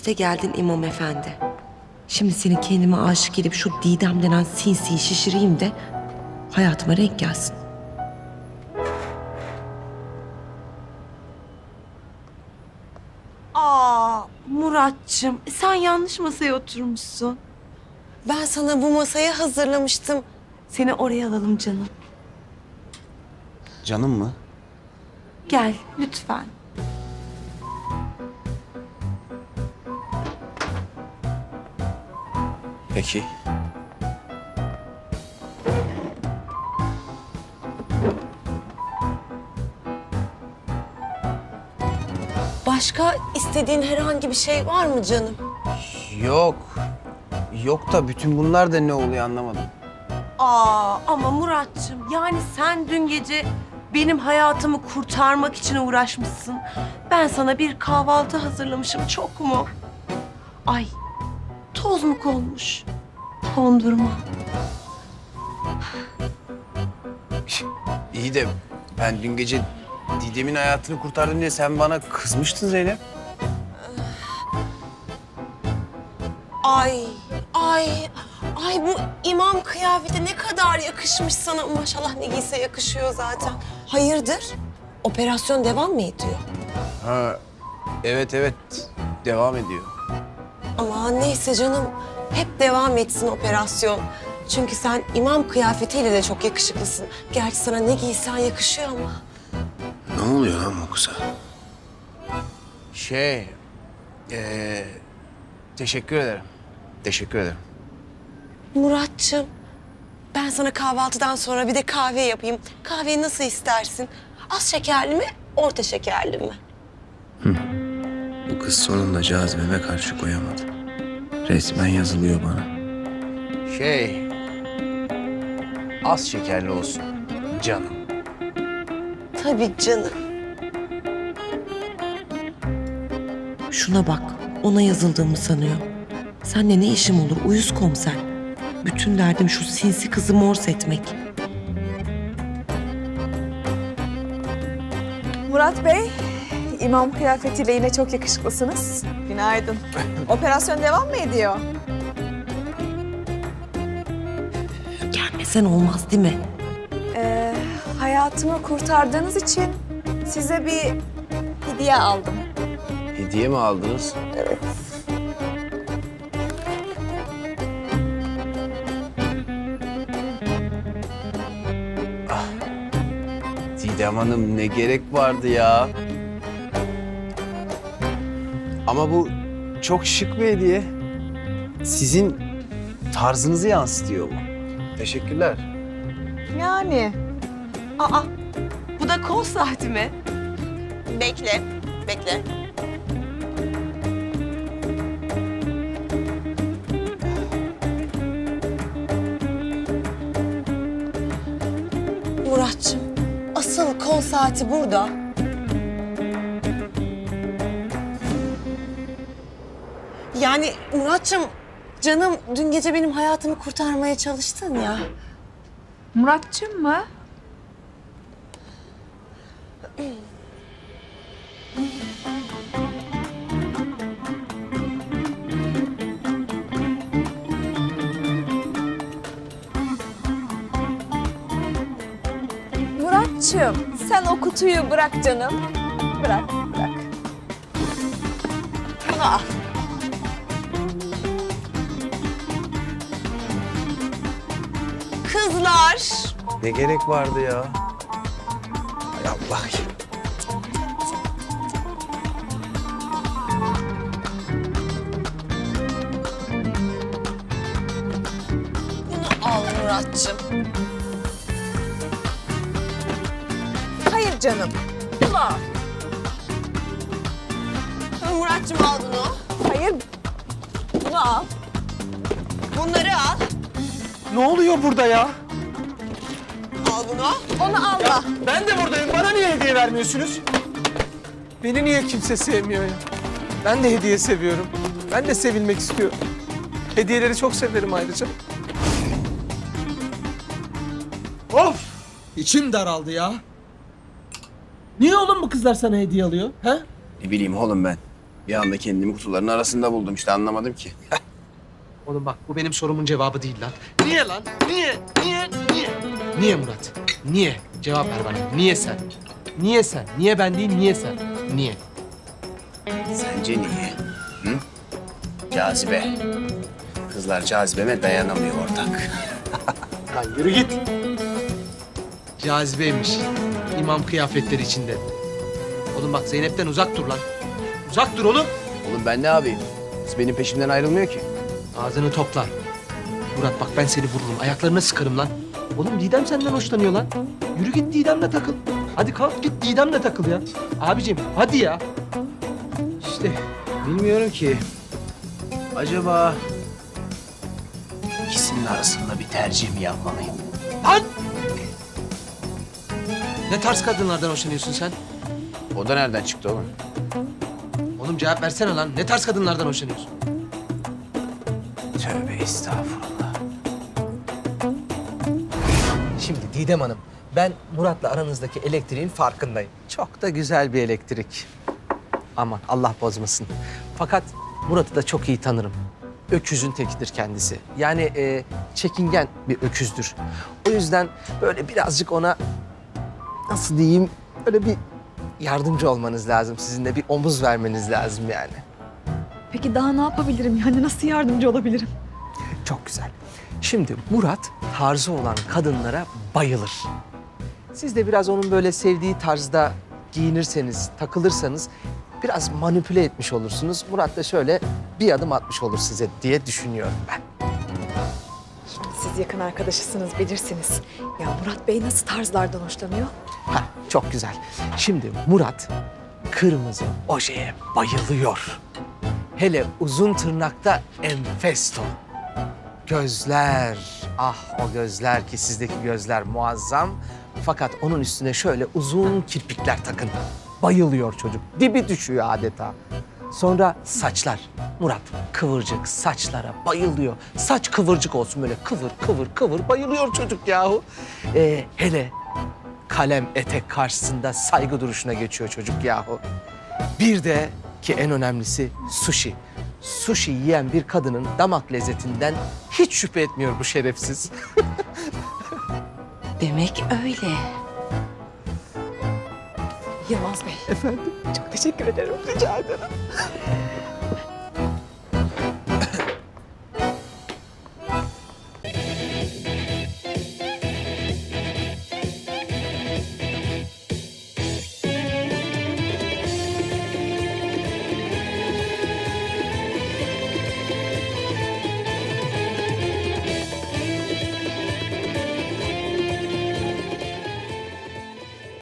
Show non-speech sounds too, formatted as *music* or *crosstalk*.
İşte geldin İmam Efendi. Şimdi seni kendime aşık edip şu Didem denen sinsiyi şişireyim de hayatıma renk gelsin. Aa Muratçım sen yanlış masaya oturmuşsun. Ben sana bu masayı hazırlamıştım. Seni oraya alalım canım. Canım mı? Gel lütfen. Peki. Başka istediğin herhangi bir şey var mı canım? Yok. Yok da bütün bunlar da ne oluyor anlamadım. Aa ama Muratçım yani sen dün gece benim hayatımı kurtarmak için uğraşmışsın. Ben sana bir kahvaltı hazırlamışım çok mu? Ay toz mu konmuş? Dondurma. İyi de ben dün gece Didem'in hayatını kurtardım diye sen bana kızmıştın Zeynep. Ay ay ay bu imam kıyafeti ne kadar yakışmış sana. Maşallah ne giyse yakışıyor zaten. Hayırdır? Operasyon devam mı ediyor? Ha, evet evet devam ediyor. Ama neyse canım. Hep devam etsin operasyon. Çünkü sen imam kıyafetiyle de çok yakışıklısın. Gerçi sana ne giysen yakışıyor ama. Ne oluyor lan bu kıza? Şey, eee, teşekkür ederim. Teşekkür ederim. Muratçım, ben sana kahvaltıdan sonra bir de kahve yapayım. Kahveyi nasıl istersin? Az şekerli mi, orta şekerli mi? Bu kız sonunda cazibeme karşı koyamadı. Resmen yazılıyor bana. Şey, az şekerli olsun canım. Tabii canım. Şuna bak, ona yazıldığımı sanıyor. Seninle ne işim olur uyuz komiser? Bütün derdim şu sinsi kızı mors etmek. Murat Bey, imam kıyafetiyle yine çok yakışıklısınız. Günaydın. *laughs* Operasyon devam mı ediyor? Gelmesen olmaz değil mi? Ee, hayatımı kurtardığınız için size bir hediye aldım. Hediye mi aldınız? Ah, Didem Hanım ne gerek vardı ya? Ama bu çok şık bir hediye. Sizin tarzınızı yansıtıyor bu. Teşekkürler. Yani Aa, bu da kol saati mi? Bekle, bekle. Muratçım, asıl kol saati burada. Yani Muratçım, canım dün gece benim hayatımı kurtarmaya çalıştın ya. Muratçım mı? Muratçım, sen o kutuyu bırak canım. Bırak, bırak. Bunu al. Kızlar. Ne gerek vardı ya? Hay Allah ya. Bunu al Muratçım. Hayır canım. Bunu al. Muratçım al bunu. Hayır. Bunu al. Bunları al. Ne oluyor burada ya? Al bunu. Onu alma. Ben de buradayım. Bana niye hediye vermiyorsunuz? Beni niye kimse sevmiyor ya? Ben de hediye seviyorum. Ben de sevilmek istiyorum. Hediyeleri çok severim ayrıca. Of! İçim daraldı ya. Niye oğlum bu kızlar sana hediye alıyor? Ha? Ne bileyim oğlum ben. Bir anda kendimi kutuların arasında buldum işte anlamadım ki. Oğlum bak bu benim sorumun cevabı değil lan. Niye lan? Niye? Niye? Niye? Niye Murat? Niye? Cevap ver bana. Niye sen? Niye sen? Niye ben değil, niye sen? Niye? Sence niye? Hı? Cazibe. Kızlar cazibeme dayanamıyor ortak. *laughs* Lan yürü git. Cazibeymiş. İmam kıyafetleri içinde. Oğlum bak Zeynep'ten uzak dur lan. Uzak dur oğlum. Oğlum ben ne yapayım? Kız benim peşimden ayrılmıyor ki. Ağzını topla. Murat bak ben seni vururum. Ayaklarına sıkarım lan. Oğlum Didem senden hoşlanıyor lan. Yürü git Didem'le takıl. Hadi kalk git Didem'le takıl ya. Abicim hadi ya. İşte bilmiyorum ki. Acaba ikisinin arasında bir tercih mi yapmalıyım? Lan! Ne tarz kadınlardan hoşlanıyorsun sen? O da nereden çıktı oğlum? Oğlum cevap versene lan. Ne tarz kadınlardan hoşlanıyorsun? Tövbe estağfurullah. Şimdi Didem Hanım, ben Murat'la aranızdaki elektriğin farkındayım. Çok da güzel bir elektrik. Aman Allah bozmasın. Fakat Murat'ı da çok iyi tanırım. Öküzün tekidir kendisi. Yani e, çekingen bir öküzdür. O yüzden böyle birazcık ona nasıl diyeyim böyle bir yardımcı olmanız lazım. Sizin de bir omuz vermeniz lazım yani. Peki daha ne yapabilirim? Yani nasıl yardımcı olabilirim? Çok güzel. Şimdi Murat tarzı olan kadınlara bayılır. Siz de biraz onun böyle sevdiği tarzda giyinirseniz, takılırsanız biraz manipüle etmiş olursunuz. Murat da şöyle bir adım atmış olur size diye düşünüyorum ben. Siz yakın arkadaşısınız, bilirsiniz. Ya Murat Bey nasıl tarzlardan hoşlanıyor? Heh, çok güzel. Şimdi Murat kırmızı ojeye bayılıyor. Hele uzun tırnakta enfesto. Gözler, ah o gözler ki sizdeki gözler muazzam. Fakat onun üstüne şöyle uzun kirpikler takın. Bayılıyor çocuk. Dibi düşüyor adeta. Sonra saçlar. Murat kıvırcık saçlara bayılıyor. Saç kıvırcık olsun böyle kıvır kıvır kıvır bayılıyor çocuk yahu. Ee, hele kalem etek karşısında saygı duruşuna geçiyor çocuk yahu. Bir de ki en önemlisi sushi. Sushi yiyen bir kadının damak lezzetinden hiç şüphe etmiyor bu şerefsiz. *laughs* Demek öyle. Yılmaz Bey. Efendim? Çok teşekkür ederim. Rica ederim.